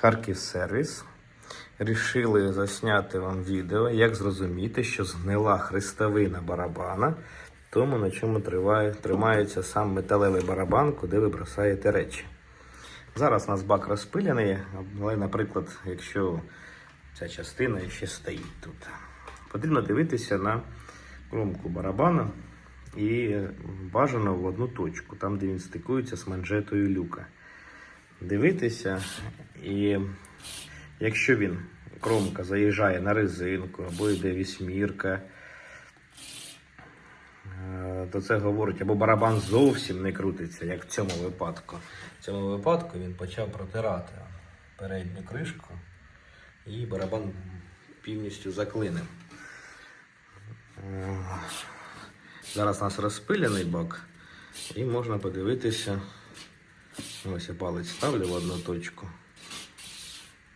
Харків сервіс. Рішили засняти вам відео, як зрозуміти, що згнила хрестовина барабана, тому на чому триває, тримається сам металевий барабан, куди ви бросаєте речі. Зараз у нас бак розпилений, але, наприклад, якщо ця частина ще стоїть тут, потрібно дивитися на кромку барабана і бажано в одну точку, там, де він стикується з манжетою люка. Дивитися, і якщо він кромка заїжджає на резинку або йде вісьмірка, е, то це говорить, або барабан зовсім не крутиться, як в цьому випадку. В цьому випадку він почав протирати передню кришку і барабан повністю заклинив. Е, Зараз у нас розпилений бак, і можна подивитися. Ось я палець ставлю в одну точку.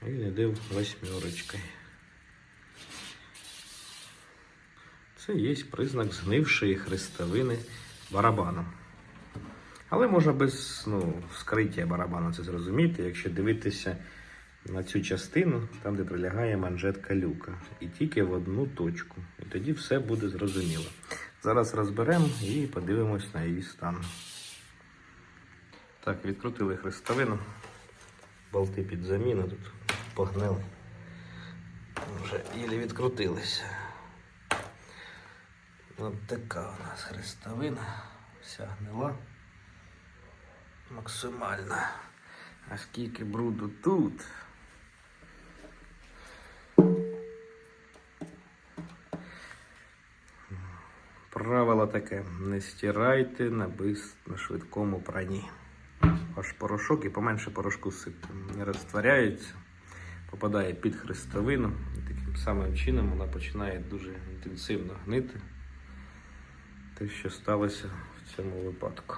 І йде восьмерочкою. Це є признак згнившої хрестовини барабану. Але можна без ну, вскриття барабану це зрозуміти, якщо дивитися на цю частину, там де прилягає манжетка люка. І тільки в одну точку. І тоді все буде зрозуміло. Зараз розберемо і подивимось на її стан. Так, відкрутили хрестовину. Болти під заміну тут погнили. Вже ілі відкрутилися. От така у нас хрестовина. Вся гнила. Максимальна. А скільки бруду тут. Правило таке: не стирайте на, бис... на швидкому прані. Аж порошок і поменше порошку сипте. Не розтворяється, попадає під хрестовину. І таким самим чином вона починає дуже інтенсивно гнити. Те, що сталося в цьому випадку.